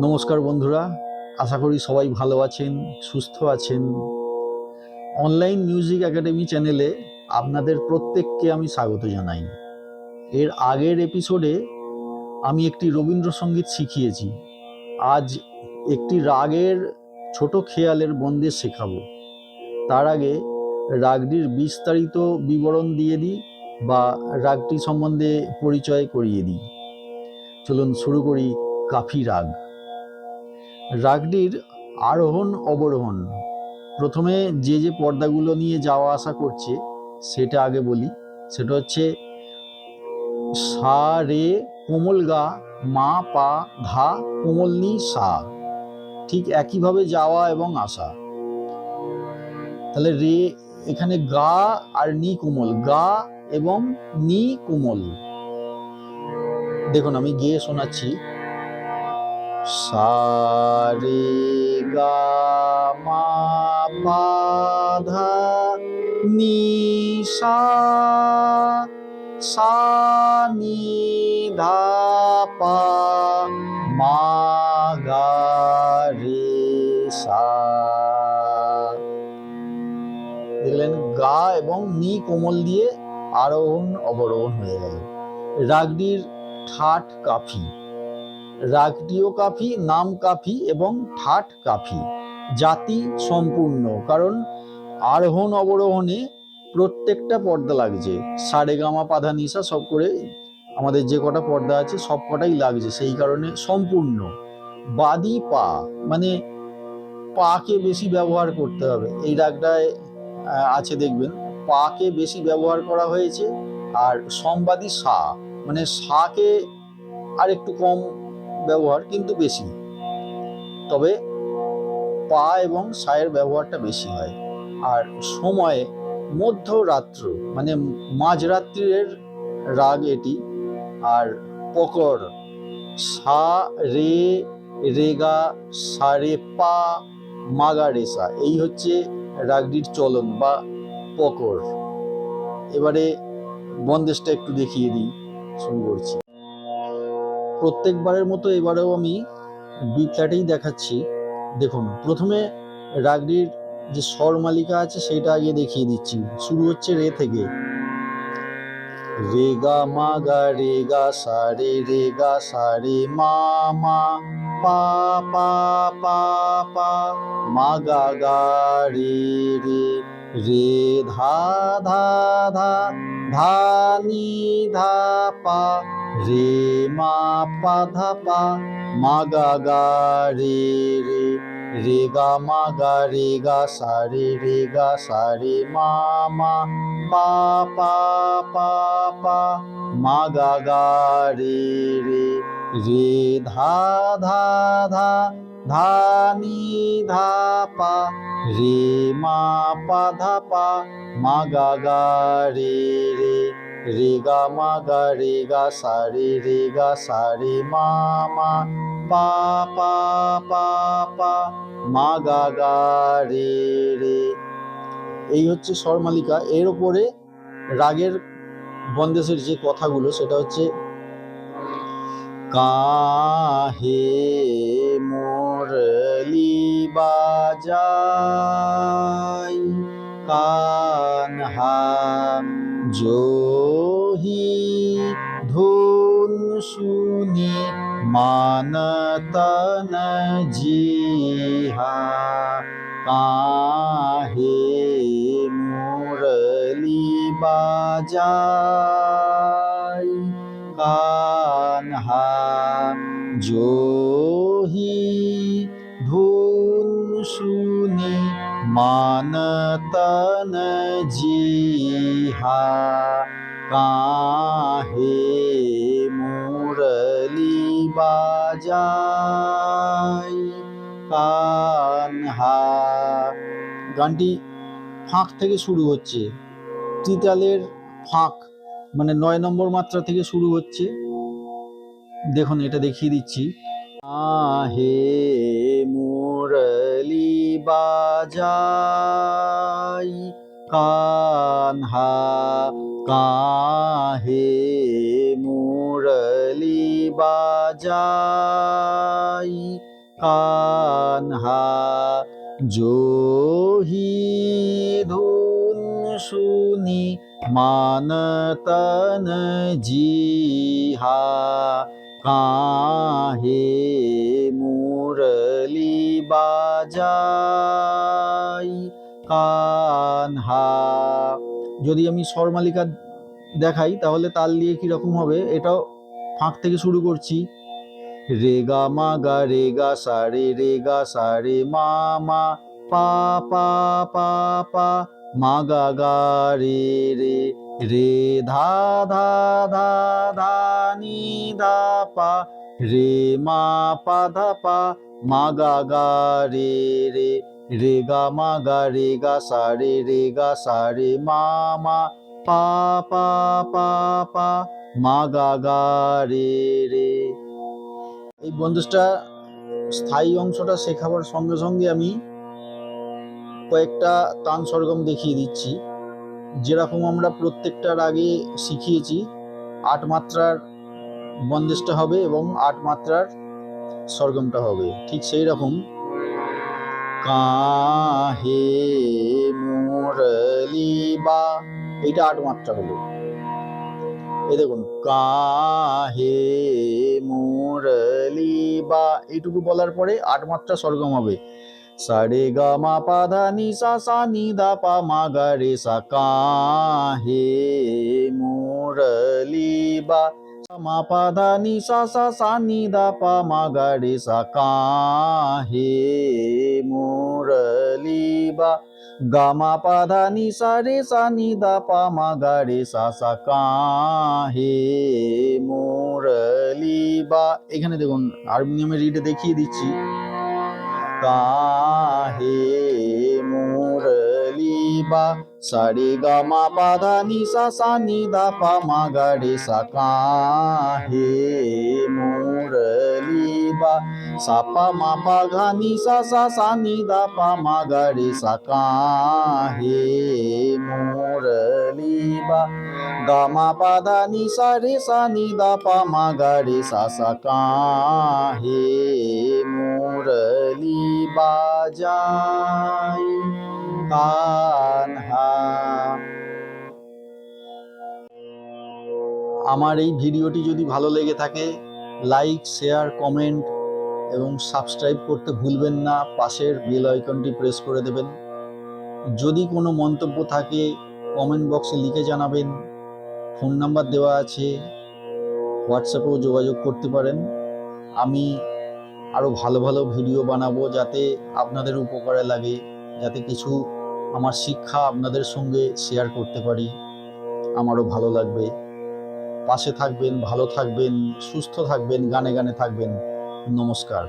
নমস্কার বন্ধুরা, আশা করি সবাই ভালো আছেন, সুস্থ আছেন। অনলাইন মিউজিক একাডেমি চ্যানেলে আপনাদের প্রত্যেককে আমি স্বাগত জানাই। এর আগের এপিসোডে আমি একটি রবীন্দ্রসঙ্গীত শিখিয়েছি। আজ একটি রাগের ছোট খেয়ালের বন্দেশ শেখাবো। তার আগে রাগটির বিস্তারিত বিবরণ দিয়ে দিই বা রাগটি সম্বন্ধে পরিচয় করিয়ে দিই। চলুন শুরু করি কাফি রাগ। রাগটির আরোহণ, অবরোহণ। প্রথমে যে যে পর্দাগুলো নিয়ে যাওয়া আসা করছে, সেটা আগে বলি। সেটা হচ্ছে, সা, রে, কোমল গা, মা, পা ধা কোমল নি, সা। ঠিক একইভাবে যাওয়া এবং আসা। তাহলে রে এখানে গা আর নি কোমল। গা এবং নি কোমল। দেখুন, আমি গিয়ে শোনাচ্ছি। সা রে গা মা পা ধা নি সা নি ধা পা মা গা রে সা। দেখলেন, গা এবং নি কোমল দিয়ে আরোহণ অবরোহণ হয়ে গেল। রাগটির ঠাট কাফি। রাগটিও কাফি, নাম কাফি এবং ঠাট কাফি। জাতি সম্পূর্ণ, কারণ আরোহণ অবরোহণে প্রত্যেকটা পর্দা লাগছে। সারে গামা পাধা নিশা সব করে আমাদের যে কটা পর্দা আছে সব কটাই লাগছে, সেই কারণে সম্পূর্ণ। বাদি পা মানে পাকে বেশি ব্যবহার করতে হবে। এই রাগটায় আছে দেখবেন, পাকে বেশি ব্যবহার করা হয়েছে আর সম্বাদী সা মানে শাকে আর একটু কম ব্যবহার, কিন্তু বেশি। তবে পা এবং সায়ের ব্যবহারটা বেশি হয়। আর সময়ে মধ্যরাত্র মানে মাঝরাত্রির রাগ এটি, আর পকর, সা, রে, রেগা, সা, রে, পা, মাগা রেসা এই হচ্ছে রাগটির চলন বা পকর। এবারে বন্দেশটা একটু দেখিয়ে দিই। শুরু করছি প্রত্যেকবারের মতো এবারেও আমি বি ফ্ল্যাটেই দেখাচ্ছি। দেখুন, প্রথমে রাগডির যে স্বর মালিকা আছে সেটা আগে দেখিয়ে দিচ্ছি। শুরু হচ্ছে রে থেকে। রেগা মাগা, রেগা সারে রেগা সারে, মা মা, পা পা পা পা, মা, গা গা, রে রে রে, ধা ধা ধা ধা নি ধা পা রে মা পা ধা পা মাগা গা রে রে রে গা মা গা রে গা সা রে রে গা সা রে মা মা পা পা পা পা মা গা গা রে রে রে ধা ধা ধা ধা নি ধা পা রে মা পা ধাপা, মা গা গা রে রে রে গা মা গা, রে গা সা, রে রে গা সা, রে মা মা, পা পা পা পা, মা গা গা রে রে। এই হচ্ছে স্বরমালিকা। এর উপরে রাগের বন্দেশের যে কথাগুলো, সেটা হচ্ছে, কাহে মোরলি বাজাই কানহা জোহি ধুন শুনি মানতন জিহা কাহে মুরলি বাজাই। কানহা জোহি মানতন জিহা কাহে মুরলি বাজাই কানহা গানটি ফাঁক থেকে শুরু হচ্ছে। ত্রিতালের ফাঁক মানে নয় নম্বর মাত্রা থেকে শুরু হচ্ছে। দেখুন, এটা দেখিয়ে দিচ্ছি। আহে মুরলি বাজাই। কানহা কাহে মুরলি বাজাই। কানহা জোহি ধুন শুনি মানতন জিহা। কাহে বাজাই কানহা। যদি আমি স্বরমালিকা দেখাই, তাহলে তাল দিয়ে কীরকম হবে? এটাও ফাঁক থেকে শুরু করছি। রে গা মা গা, রে গা সা, রে রে গা সা, রে মা মা, পা পা পা পা, মা গা গা, রে রে। রে ধা ধা ধা ধা নি ধা পা, রে মা পা ধা পা, মা গা গা রে রে রে গা মা গা রে গা সা রে রে গা সা রে মা মা, পা পা পা পা, মা গা গা রে রে। এই বন্ধুসটা স্থায়ী অংশটা শেখাবার সঙ্গে সঙ্গে আমি কয়েকটা তান সরগম দেখিয়ে দিচ্ছি। যেরকম আমরা প্রত্যেকটার আগে শিখিয়েছি, আট মাত্রার বন্দেশটা হবে এবং আট মাত্রার সরগমটা হবে। ঠিক সেই রকম কাহে মুরলি বা এইটা আট মাত্রা হলো। এই দেখুন, কাহে মুরলি বা, এইটুকু বলার পরে আট মাত্রা সরগম হবে। সারে গা মা পা ধা নি সা সা নি দা পা মা গা রে সা কাহে মুরলি বা মা পা ধা নি সা সা সা নি দা পা মা গা রে সা কাহে মুরলি বা গা মা পা ধা নি সা রে সা নি দা পা মা গা রে সা সা কাহে মুরলি বা এখানে দেখুন হারমোনিয়ামের রিডে দেখিয়ে দিচ্ছি। কাহে মুরলি বা সারে গা মা পা ধা নি সা সা নি দা পা মা গা পা মা পা গা নি সা সা সা নি দা পা মা গা রে সা কাহে মুরলি বা গা মা পা ধা নি সা রে সা নি দা পা মা গা রে সা সা কাহে মুরলি বাজাই কানহা আমার এই ভিডিওটি যদি ভালো লেগে থাকে লাইক শেয়ার কমেন্ট এবং সাবস্ক্রাইব করতে ভুলবেন না। পাশের বেল আইকনটি প্রেস করে দেবেন। যদি কোনো মন্তব্য থাকে কমেন্ট বক্সে লিখে জানাবেন। ফোন নাম্বার দেওয়া আছে। হোয়াটসঅ্যাপেও যোগাযোগ করতে পারেন। আমি আরও ভালো ভালো ভিডিও বানাবো যাতে আপনাদের উপকারে লাগে, যাতে কিছু আমার শিক্ষা আপনাদের সঙ্গে শেয়ার করতে পারি। আমারও ভালো লাগবে। পাশে থাকবেন ভালো থাকবেন সুস্থ থাকবেন গানে গানে থাকবেন। নমস্কার।